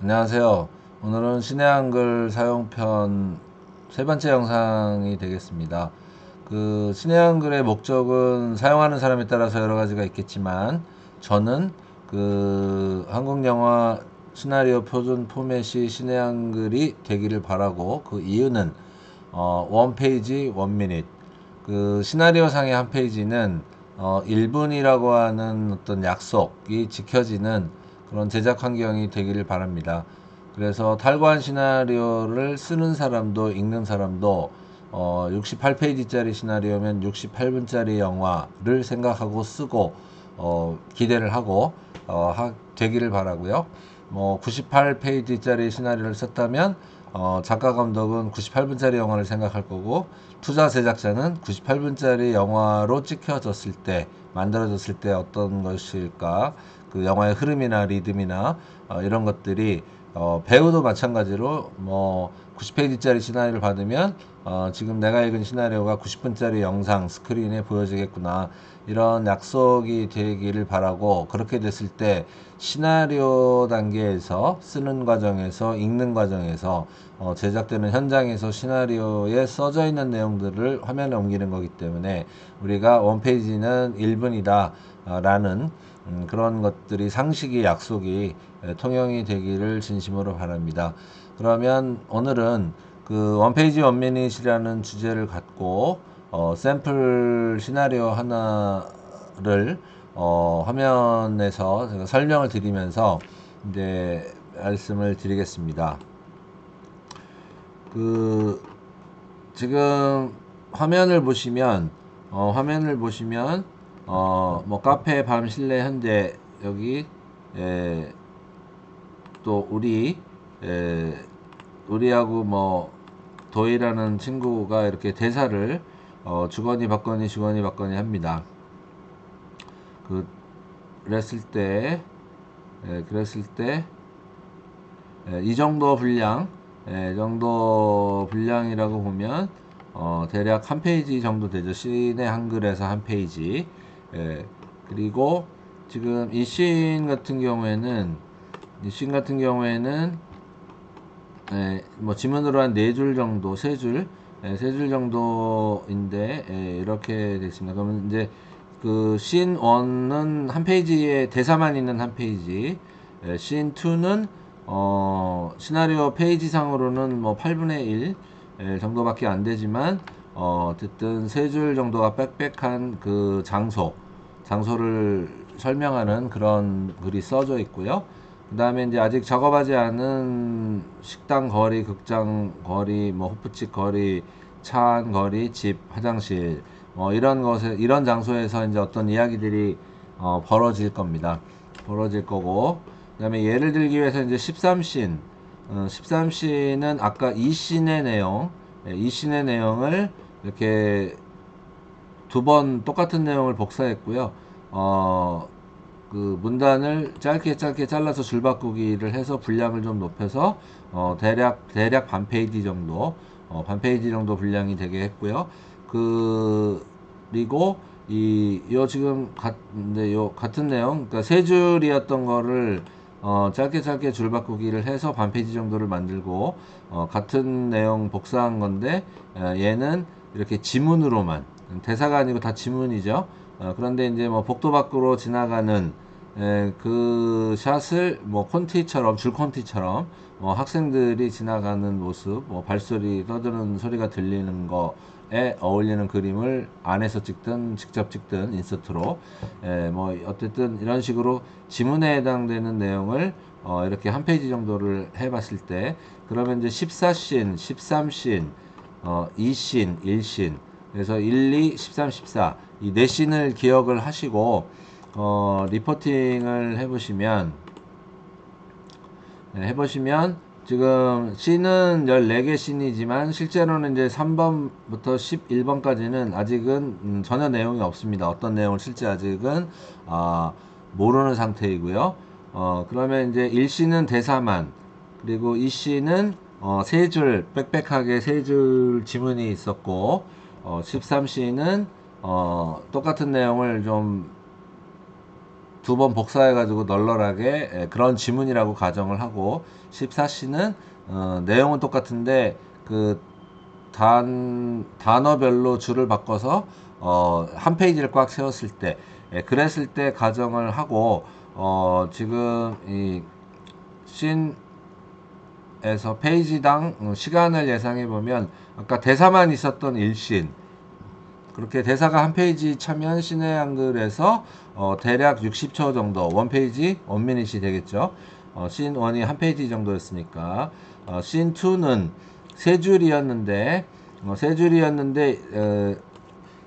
안녕하세요. 오늘은 신의 한글 사용편 세 번째 영상이 되겠습니다. 그 신의 한글의 목적은 사용하는 사람에 따라서 여러 가지가 있겠지만 저는 그 한국 영화 시나리오 표준 포맷이 신의 한글이 되기를 바라고 그 이유는 어, 원 페이지 원 미닛 그 시나리오 상의 한 페이지는 어, 1분이라고 하는 어떤 약속이 지켜지는 그런 제작 환경이 되기를 바랍니다. 그래서 탈관 시나리오를 쓰는 사람도 읽는 사람도 어, 68페이지짜리 시나리오면 68분짜리 영화를 생각하고 쓰고 어, 기대를 하고 어, 하, 되기를 바라고요. 뭐 98페이지짜리 시나리오를 썼다면 어, 작가 감독은 98분짜리 영화를 생각할 거고 투자 제작자는 98분짜리 영화로 찍혀졌을 때 만들어졌을 때 어떤 것일까? 그 영화의 흐름이나 리듬이나 어, 이런 것들이 어, 배우도 마찬가지로 뭐 90페이지짜리 시나리오를 받으면 어, 지금 내가 읽은 시나리오가 90분짜리 영상 스크린에 보여지겠구나 이런 약속이 되기를 바라고 그렇게 됐을 때 시나리오 단계에서 쓰는 과정에서 읽는 과정에서 어, 제작되는 현장에서 시나리오에 써져 있는 내용들을 화면에 옮기는 거기 때문에 우리가 원페이지는 1분이다 라는 음, 그런 것들이 상식이 약속이 에, 통용이 되기를 진심으로 바랍니다. 그러면 오늘은 그 원페이지 원미닛이라는 주제를 갖고 어, 샘플 시나리오 하나를 어, 화면에서 제가 설명을 드리면서 이제 말씀을 드리겠습니다. 그 지금 화면을 보시면 어, 화면을 보시면 어, 뭐 카페 밤 실내 현재 여기 에, 또 우리 에, 우리하고 뭐 도희라는 친구가 이렇게 대사를 어, 주거니 받거니 주거니 받거니 합니다. 그 그랬을 때 에, 그랬을 때이 정도 분량 이 정도 분량이라고 보면 어, 대략 한 페이지 정도 되죠. 신의 한글에서 한 페이지. 예, 그리고 지금 이 씬 같은 경우에는 이 씬 같은 경우에는 예, 뭐 지문으로 한 네 줄 정도, 세 줄, 예, 세줄 정도인데 예, 이렇게 됐습니다. 그러면 이제 그 씬 1은 한 페이지에 대사만 있는 한 페이지, 예, 씬 2는 어, 시나리오 페이지상으로는 뭐 8분의 1 예, 정도밖에 안 되지만 어, 어쨌든 세 줄 정도가 빽빽한 그 장소, 장소를 설명하는 그런 글이 써져 있고요. 그 다음에 이제 아직 작업하지 않은 식당 거리, 극장 거리, 뭐 호프집 거리, 차 안 거리, 집, 화장실, 뭐 이런 것에, 이런 장소에서 이제 어떤 이야기들이 어, 벌어질 겁니다. 벌어질 거고, 그 다음에 예를 들기 위해서 이제 13씬, 어, 13씬은 아까 2씬의 내용, 예, 2씬의 내용을 이렇게 두 번 똑같은 내용을 복사했고요. 어, 그 문단을 짧게 짧게 잘라서 줄 바꾸기를 해서 분량을 좀 높여서 어, 대략 대략 반 페이지 정도 어, 반 페이지 정도 분량이 되게 했고요. 그 그리고 이 요 지금 같은데 요 같은 내용 그러니까 세 줄이었던 거를 어, 짧게 짧게 줄 바꾸기를 해서 반 페이지 정도를 만들고 어, 같은 내용 복사한 건데 어, 얘는 이렇게 지문으로만 대사가 아니고 다 지문이죠. 어, 그런데 이제 뭐 복도 밖으로 지나가는 에, 그 샷을 뭐 콘티처럼 줄 콘티처럼 뭐 학생들이 지나가는 모습, 뭐 발소리 떠드는 소리가 들리는 거에 어울리는 그림을 안에서 찍든 직접 찍든 인서트로 에, 뭐 어쨌든 이런 식으로 지문에 해당되는 내용을 어, 이렇게 한 페이지 정도를 해봤을 때 그러면 이제 14씬, 13씬 어, 2신, 1신, 그래서 1, 2, 13, 14. 이네 씬을 기억을 하시고, 어, 리포팅을 해보시면, 네, 해보시면, 지금 씬은 14개 씬이지만, 실제로는 이제 3번부터 11번까지는 아직은 음, 전혀 내용이 없습니다. 어떤 내용을 실제 아직은, 아, 모르는 상태이고요. 어, 그러면 이제 1씬은 대사만, 그리고 2씬은 어, 세 줄, 빽빽하게 세 줄 지문이 있었고, 어, 13시는, 어, 똑같은 내용을 좀 두 번 복사해가지고 널널하게 예, 그런 지문이라고 가정을 하고 14C는 어, 내용은 똑같은데 그 단, 단어별로 줄을 바꿔서 어, 한 페이지를 꽉 채웠을 때 예, 그랬을 때 가정을 하고 어, 지금 이 씬에서 페이지당 어, 시간을 예상해 보면 아까 대사만 있었던 일신 그렇게 대사가 한 페이지 차면 신의 한글에서 어, 대략 60초 정도 원 페이지 원 미닛이 되겠죠. 어, 씬 1이 한 페이지 정도였으니까 어, 씬 2는 세 줄이었는데 어, 세 줄이었는데 어,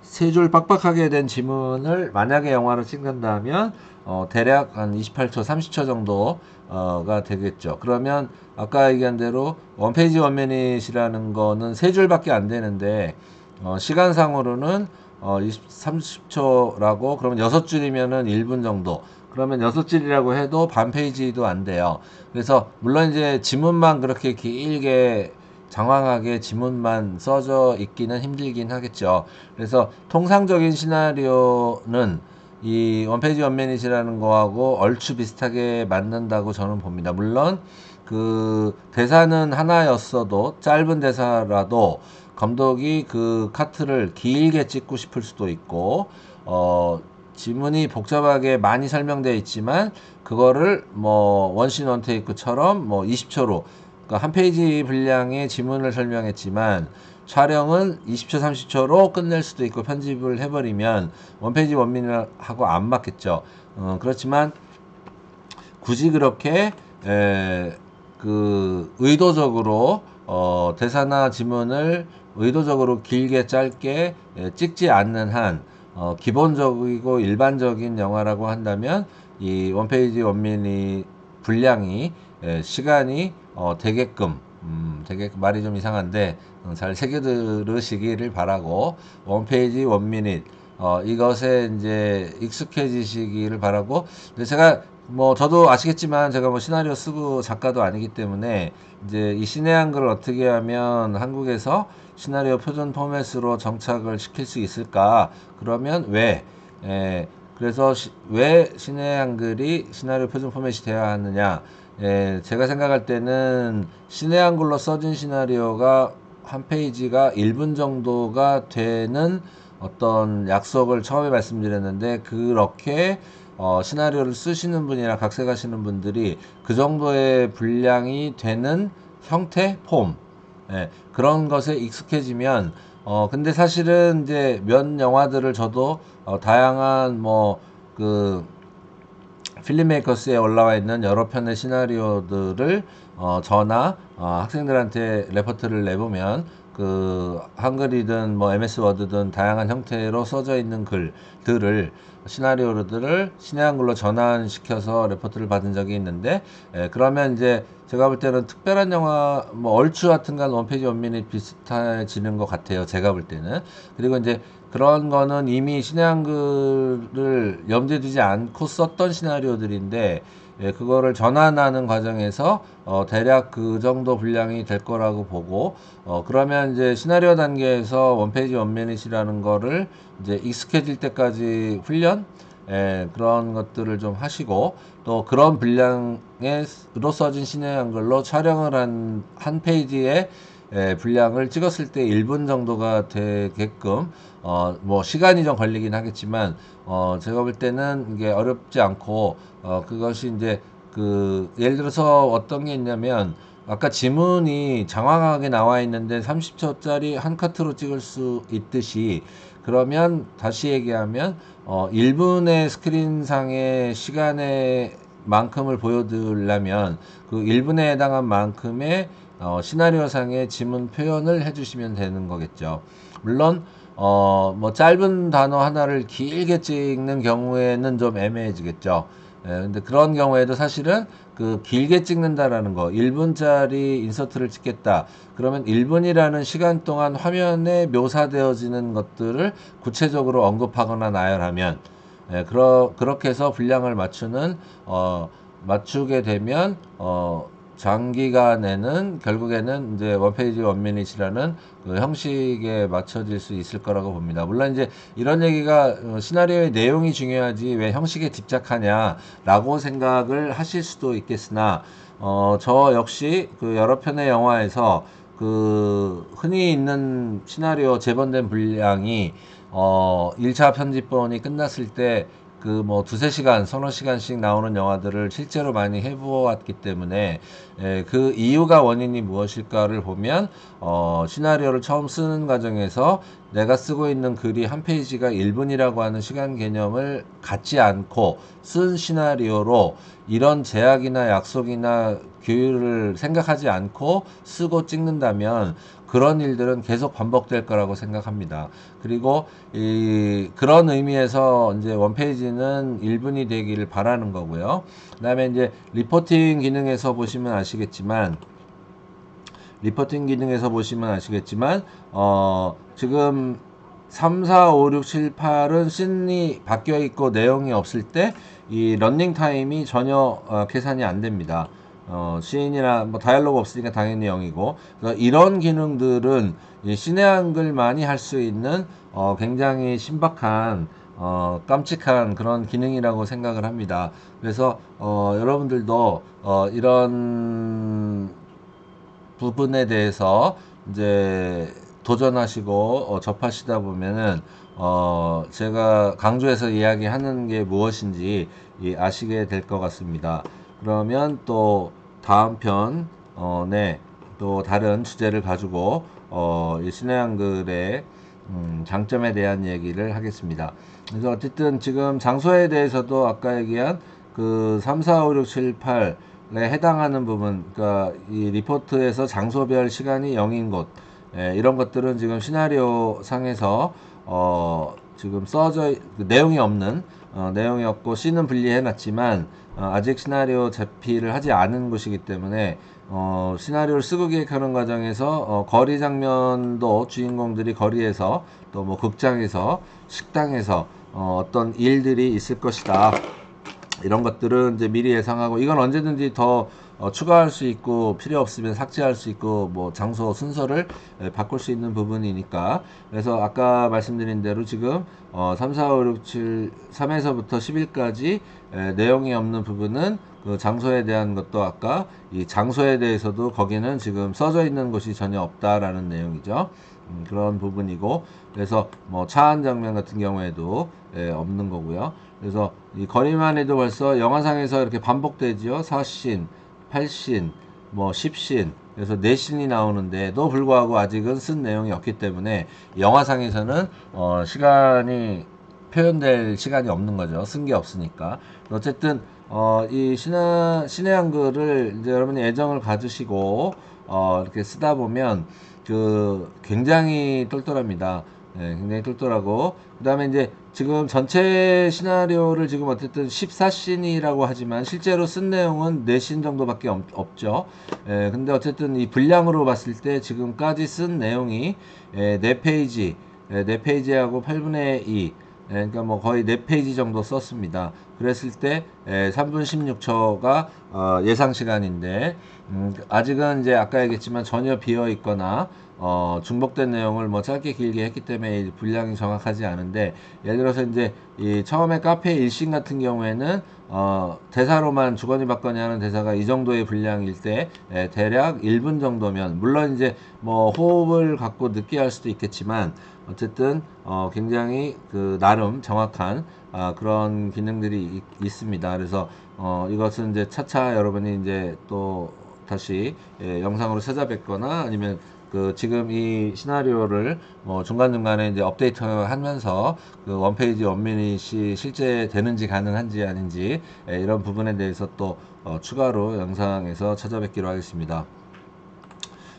세줄 빡빡하게 된 지문을 만약에 영화로 찍는다면 어, 대략 한 28초, 30초 정도가 되겠죠. 그러면 아까 얘기한 대로 원페이지 원미닛이라는 거는 세 줄밖에 안 되는데 어, 시간상으로는 어, 20, 30초라고 그러면 여섯 줄이면은 1분 정도. 그러면 여섯 줄이라고 해도 반 페이지도 안 돼요. 그래서 물론 이제 지문만 그렇게 길게 장황하게 지문만 써져 있기는 힘들긴 하겠죠. 그래서 통상적인 시나리오는 이 원페이지 원미닛이라는 거하고 얼추 비슷하게 맞는다고 저는 봅니다. 물론 그 대사는 하나였어도 짧은 대사라도 감독이 그 카트를 길게 찍고 싶을 수도 있고 어 지문이 복잡하게 많이 설명되어 있지만 그거를 뭐 원신 원테이크처럼 뭐 20초로 그러니까 한 페이지 분량의 지문을 설명했지만 촬영은 20초 30초로 끝낼 수도 있고 편집을 해버리면 원페이지 원민하고 안 맞겠죠. 어, 그렇지만 굳이 그렇게 에, 그 의도적으로 어, 대사나 지문을 의도적으로 길게 짧게 에, 찍지 않는 한 어, 기본적이고 일반적인 영화라고 한다면 이 원페이지 원민이 분량이 에, 시간이 어, 되게끔 음, 되게 말이 좀 이상한데 어, 잘 새겨 들으시기를 바라고 원페이지 원미닛 어, 이것에 이제 익숙해지시기를 바라고. 근데 제가 뭐 저도 아시겠지만 제가 뭐 시나리오 쓰고 작가도 아니기 때문에 이제 이 신의 한글을 어떻게 하면 한국에서 시나리오 표준 포맷으로 정착을 시킬 수 있을까? 그러면 왜? 에, 그래서 시, 왜 신의 한글이 시나리오 표준 포맷이 되어야 하느냐? 예, 제가 생각할 때는 신의 한글로 써진 시나리오가 한 페이지가 1분 정도가 되는 어떤 약속을 처음에 말씀드렸는데 그렇게 어, 시나리오를 쓰시는 분이나 각색하시는 분들이 그 정도의 분량이 되는 형태, 폼 예, 그런 것에 익숙해지면 어 근데 사실은 이제 면 영화들을 저도 어, 다양한 뭐 그 필름메이커스에 올라와 있는 여러 편의 시나리오들을 어, 저나 어, 학생들한테 레포트를 내보면 그 한글이든 뭐 MS 워드든 다양한 형태로 써져 있는 글들을 시나리오들을 신의 한글로 전환시켜서 레포트를 받은 적이 있는데 예, 그러면 이제 제가 볼 때는 특별한 영화 뭐 얼추 같은 간 원페이지 원민이 비슷해지는 것 같아요. 제가 볼 때는. 그리고 이제 그런 거는 이미 신의 한글을 염두에 두지 않고 썼던 시나리오들인데 예, 그거를 전환하는 과정에서 어, 대략 그 정도 분량이 될 거라고 보고 어, 그러면 이제 시나리오 단계에서 원페이지 원미닛이라는 거를 이제 익숙해질 때까지 훈련 예, 그런 것들을 좀 하시고 또 그런 분량으로 써진 신의 한글로 촬영을 한 한 페이지에 예, 분량을 찍었을 때 1분 정도가 되게끔 어, 뭐 시간이 좀 걸리긴 하겠지만 어, 제가 볼 때는 이게 어렵지 않고 어, 그것이 이제 그 예를 들어서 어떤 게 있냐면 아까 지문이 장황하게 나와 있는데 30초짜리 한 카트로 찍을 수 있듯이 그러면 다시 얘기하면 어 1분의 스크린상의 시간의 만큼을 보여드리려면 그 1분에 해당한 만큼의 어 시나리오상의 지문 표현을 해주시면 되는 거겠죠. 물론 어, 뭐 짧은 단어 하나를 길게 찍는 경우에는 좀 애매해지겠죠. 예, 근데 그런 경우에도 사실은 그 길게 찍는다라는 거, 1분짜리 인서트를 찍겠다. 그러면 1분이라는 시간 동안 화면에 묘사되어지는 것들을 구체적으로 언급하거나 나열하면, 예, 그러, 그렇게 해서 분량을 맞추는, 어, 맞추게 되면, 어, 장기간에는 결국에는 이제 원페이지 원미닛이라는 그 형식에 맞춰질 수 있을 거라고 봅니다. 물론 이제 이런 얘기가 어, 시나리오의 내용이 중요하지 왜 형식에 집착하냐라고 생각을 하실 수도 있겠으나 어, 저 역시 그 여러 편의 영화에서 그 흔히 있는 시나리오 재본된 분량이 어 1차 편집본이 끝났을 때 그 뭐 두세 시간, 서너 시간씩 나오는 영화들을 실제로 많이 해보았기 때문에 에, 그 이유가 원인이 무엇일까를 보면 어 시나리오를 처음 쓰는 과정에서 내가 쓰고 있는 글이 한 페이지가 1분이라고 하는 시간 개념을 갖지 않고 쓴 시나리오로 이런 제약이나 약속이나 규율을 생각하지 않고 쓰고 찍는다면 그런 일들은 계속 반복될 거라고 생각합니다. 그리고 이 그런 의미에서 이제 원페이지는 1분이 되기를 바라는 거고요. 그다음에 이제 리포팅 기능에서 보시면 아시겠지만 리포팅 기능에서 보시면 아시겠지만 어 지금 3, 4, 5, 6, 7, 8은 씬이 바뀌어 있고 내용이 없을 때 이 런닝 타임이 전혀 어, 계산이 안 됩니다. 어, 시인이나 뭐 다이얼로그 없으니까 당연히 0이고 그래서 이런 기능들은 이 신의 한글만이 할 수 있는 어, 굉장히 신박한 어, 깜찍한 그런 기능이라고 생각을 합니다. 그래서 어, 여러분들도 어, 이런 부분에 대해서 이제 도전하시고 어, 접하시다 보면은 어, 제가 강조해서 이야기하는 게 무엇인지 이, 아시게 될 것 같습니다. 그러면 또 다음 편, 어, 네, 또 다른 주제를 가지고 어, 이 신의 한글의 음, 장점에 대한 얘기를 하겠습니다. 그래서 어쨌든 지금 장소에 대해서도 아까 얘기한 그 3, 4, 5, 6, 7, 8에 해당하는 부분, 그러니까 이 리포트에서 장소별 시간이 0인 곳, 예, 이런 것들은 지금 시나리오 상에서 어, 지금 써져 그 내용이 없는 어, 내용이 없고 C는 분리해 놨지만 어, 아직 시나리오 제피를 하지 않은 곳이기 때문에 어, 시나리오를 쓰고 기획하는 과정에서 어, 거리 장면도 주인공들이 거리에서 또 뭐 극장에서 식당에서 어, 어떤 일들이 있을 것이다. 이런 것들은 이제 미리 예상하고 이건 언제든지 더 어, 추가할 수 있고 필요 없으면 삭제할 수 있고 뭐 장소 순서를 에, 바꿀 수 있는 부분이니까 그래서 아까 말씀드린 대로 지금 어, 3, 4, 5, 6, 7, 3에서부터 10일까지 에, 내용이 없는 부분은 그 장소에 대한 것도 아까 이 장소에 대해서도 거기는 지금 써져 있는 것이 전혀 없다라는 내용이죠. 음, 그런 부분이고 그래서 뭐 차한 장면 같은 경우에도 예, 없는 거고요. 그래서 이 거리만 해도 벌써 영화상에서 이렇게 반복되지요. 4신, 8신, 뭐 10신 그래서 4신이 나오는데도 불구하고 아직은 쓴 내용이 없기 때문에 영화상에서는 어, 시간이 표현될 시간이 없는 거죠. 쓴 게 없으니까. 어쨌든 어, 이 신의, 신의 한글을 이제 여러분이 애정을 가지시고 어, 이렇게 쓰다 보면 그 굉장히 똘똘합니다. 네, 굉장히 똘똘하고 그 다음에 이제 지금 전체 시나리오를 지금 어쨌든 14씬이라고 하지만 실제로 쓴 내용은 4씬 정도밖에 없, 없죠. 예, 근데 어쨌든 이 분량으로 봤을 때 지금까지 쓴 내용이 예, 4페이지, 예, 4페이지하고 8분의 2 예, 그러니까 뭐 거의 4페이지 정도 썼습니다. 그랬을 때 예, 3분 16초가 어, 예상 시간인데 음, 아직은 이제 아까 얘기했지만 전혀 비어 있거나 어, 중복된 내용을 뭐 짧게 길게 했기 때문에 이 분량이 정확하지 않은데 예를 들어서 이제 이 처음에 카페 일신 같은 경우에는 어, 대사로만 주거니 받거니 하는 대사가 이 정도의 분량일 때 예, 대략 1분 정도면 물론 이제 뭐 호흡을 갖고 늦게 할 수도 있겠지만 어쨌든 어, 굉장히 그 나름 정확한 아, 그런 기능들이 있, 있습니다. 그래서 어, 이것은 이제 차차 여러분이 이제 또 다시 예, 영상으로 찾아뵙거나 아니면 그 지금 이 시나리오를 뭐 중간중간에 이제 업데이트 하면서 그 원페이지 원미닛이 실제 되는지 가능한지 아닌지 예, 이런 부분에 대해서 또 어, 추가로 영상에서 찾아뵙기로 하겠습니다.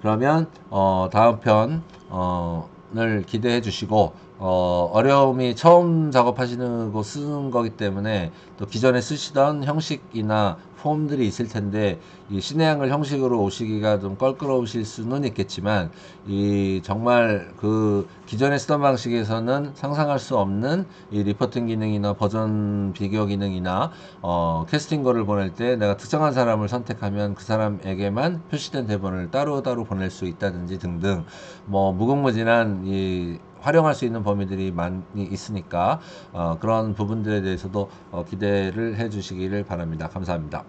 그러면 어, 다음 편 어, 을 기대해 주시고 어, 어려움이 처음 작업하시는 거 쓰는 거기 때문에 또 기존에 쓰시던 형식이나 폼들이 있을 텐데 이 한글 형식으로 오시기가 좀 껄끄러우실 수는 있겠지만 이 정말 그 기존에 쓰던 방식에서는 상상할 수 없는 이 리포팅 기능이나 버전 비교 기능이나 어, 캐스팅 거를 보낼 때 내가 특정한 사람을 선택하면 그 사람에게만 표시된 대본을 따로따로 보낼 수 있다든지 등등 뭐 무궁무진한 이 활용할 수 있는 범위들이 많이 있으니까 어, 그런 부분들에 대해서도 어, 기대를 해 주시기를 바랍니다. 감사합니다.